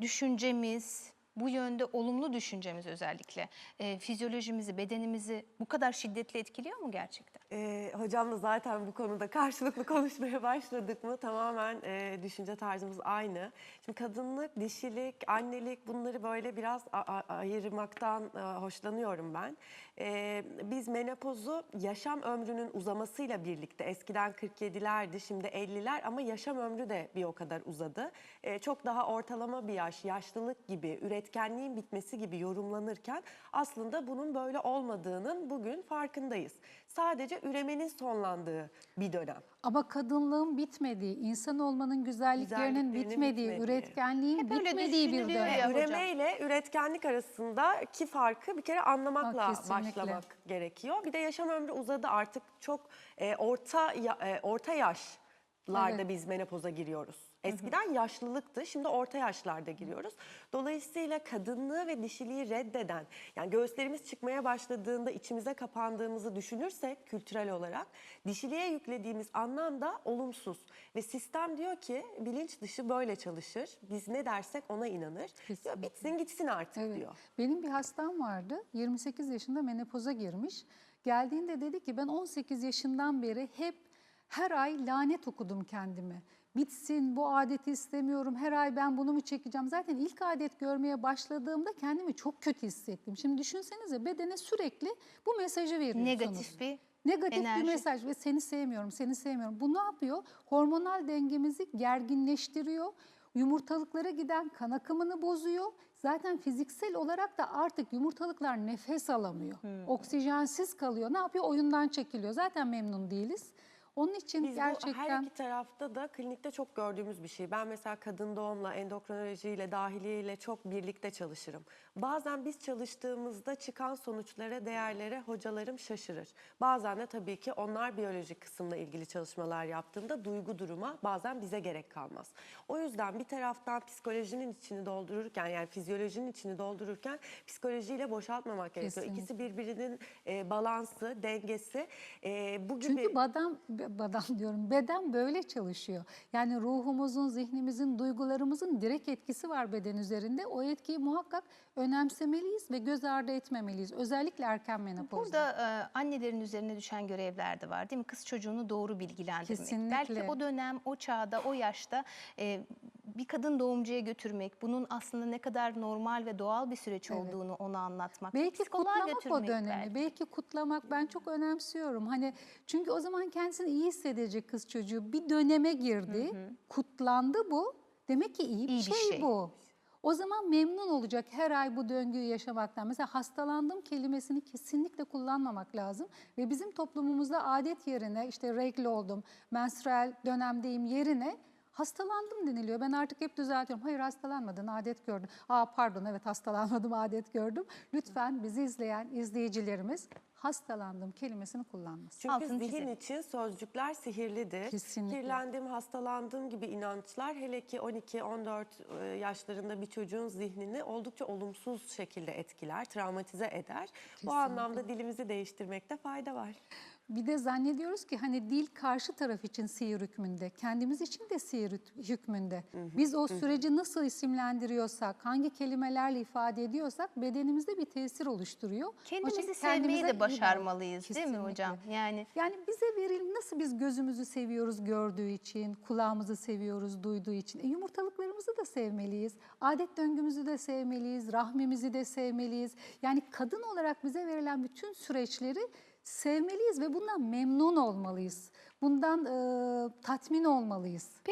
düşüncemiz, bu yönde olumlu düşüncemiz özellikle e, fizyolojimizi, bedenimizi bu kadar şiddetli etkiliyor mu gerçekten? Ee, hocamla zaten bu konuda karşılıklı konuşmaya başladık mı tamamen e, düşünce tarzımız aynı. Şimdi kadınlık, dişilik, annelik bunları böyle biraz ayırmaktan e, hoşlanıyorum ben. Ee, biz menopozu yaşam ömrünün uzamasıyla birlikte eskiden 47'lerdi şimdi 50'ler ama yaşam ömrü de bir o kadar uzadı. Ee, çok daha ortalama bir yaş, yaşlılık gibi, üretkenliğin bitmesi gibi yorumlanırken aslında bunun böyle olmadığının bugün farkındayız. Sadece üremenin sonlandığı bir dönem. Ama kadınlığın bitmediği, insan olmanın güzelliklerinin bitmediği, bitmediği. üretkenliğin Hep bitmediği bir dönem. Üreme ile üretkenlik arasındaki farkı bir kere anlamakla Ha, başlamak gerekiyor. Bir de yaşam ömrü uzadı artık çok e, orta ya- e, orta yaşlarda Evet. biz menopoza giriyoruz. Eskiden yaşlılıktı, şimdi orta yaşlarda giriyoruz. Dolayısıyla kadınlığı ve dişiliği reddeden, yani göğüslerimiz çıkmaya başladığında içimize kapandığımızı düşünürsek kültürel olarak, dişiliğe yüklediğimiz anlam da olumsuz. Ve sistem diyor ki bilinç dışı böyle çalışır, biz ne dersek ona inanır. Diyor, Kesinlikle. bitsin gitsin artık Evet. diyor. Benim bir hastam vardı. 28 yaşında menopoza girmiş. Geldiğinde dedi ki ben 18 yaşından beri hep her ay lanet okudum kendime. Bitsin bu adeti istemiyorum. Her ay ben bunu mu çekeceğim? Zaten ilk adet görmeye başladığımda kendimi çok kötü hissettim. Şimdi düşünsenize bedene sürekli bu mesajı veriyorsunuz. Negatif bir Negatif enerji. bir mesaj ve seni sevmiyorum, seni sevmiyorum. Bu ne yapıyor? Hormonal dengemizi gerginleştiriyor. Yumurtalıklara giden kan akımını bozuyor. Zaten fiziksel olarak da artık yumurtalıklar nefes alamıyor. Oksijensiz kalıyor. Ne yapıyor? Oyundan çekiliyor. Zaten memnun değiliz. Onun için Biz bu gerçekten her iki tarafta da klinikte çok gördüğümüz bir şey. Ben mesela kadın doğumla, endokrinolojiyle, dahiliyle çok birlikte çalışırım. Bazen biz çalıştığımızda çıkan sonuçlara, değerlere hocalarım şaşırır. Bazen de tabii ki onlar biyolojik kısımla ilgili çalışmalar yaptığında duygu duruma bazen bize gerek kalmaz. O yüzden bir taraftan psikolojinin içini doldururken yani fizyolojinin içini doldururken psikolojiyle boşaltmamak gerekiyor. Kesinlikle. İkisi birbirinin e, balansı, dengesi. E, bu gibi Çünkü badan, badan diyorum beden böyle çalışıyor. Yani ruhumuzun, zihnimizin, duygularımızın direkt etkisi var beden üzerinde. O etkiyi muhakkak önemsemeliyiz ve göz ardı etmemeliyiz. Özellikle erken menopozda. Burada e, annelerin üzerine düşen görevler de var değil mi? Kız çocuğunu doğru bilgilendirmek. Kesinlikle. Belki o dönem, o çağda, o yaşta e, bir kadın doğumcuya götürmek, bunun aslında ne kadar normal ve doğal bir süreç Evet. olduğunu ona anlatmak. Belki kutlamak o dönemi. belki. Belki. kutlamak ben çok önemsiyorum. Hani çünkü o zaman kendisini iyi hissedecek kız çocuğu. Bir döneme girdi. Kutlandı bu. Demek ki iyi bir, İyi bir şey, şey. bu. O zaman memnun olacak her ay bu döngüyü yaşamaktan. Mesela hastalandım kelimesini kesinlikle kullanmamak lazım. Ve bizim toplumumuzda adet yerine işte regl oldum, menstrual dönemdeyim yerine hastalandım deniliyor. Ben artık hep düzeltiyorum. Hayır hastalanmadın, adet gördün. Aa pardon evet hastalanmadım, adet gördüm. Lütfen bizi izleyen izleyicilerimiz hastalandım kelimesini kullanmasın. Çünkü Altını zihin çizelim. için sözcükler sihirlidir. Kesinlikle. Kirlendim, hastalandım gibi inançlar hele ki 12-14 e, yaşlarında bir çocuğun zihnini oldukça olumsuz şekilde etkiler, travmatize eder. Bu anlamda dilimizi değiştirmekte fayda var. Bir de zannediyoruz ki hani dil karşı taraf için sihir hükmünde, kendimiz için de sihir hük- hükmünde. Biz o süreci nasıl isimlendiriyorsak, hangi kelimelerle ifade ediyorsak bedenimizde bir tesir oluşturuyor. Kendimizi sevmeyi kendimize iyi de başarmalıyız değil mi hocam? Yani Yani bize veril nasıl biz gözümüzü seviyoruz gördüğü için, kulağımızı seviyoruz duyduğu için. E, yumurtalıklarımızı da sevmeliyiz. Adet döngümüzü de sevmeliyiz, rahmimizi de sevmeliyiz. Yani kadın olarak bize verilen bütün süreçleri sevmeliyiz ve bundan memnun olmalıyız. Bundan e, tatmin olmalıyız.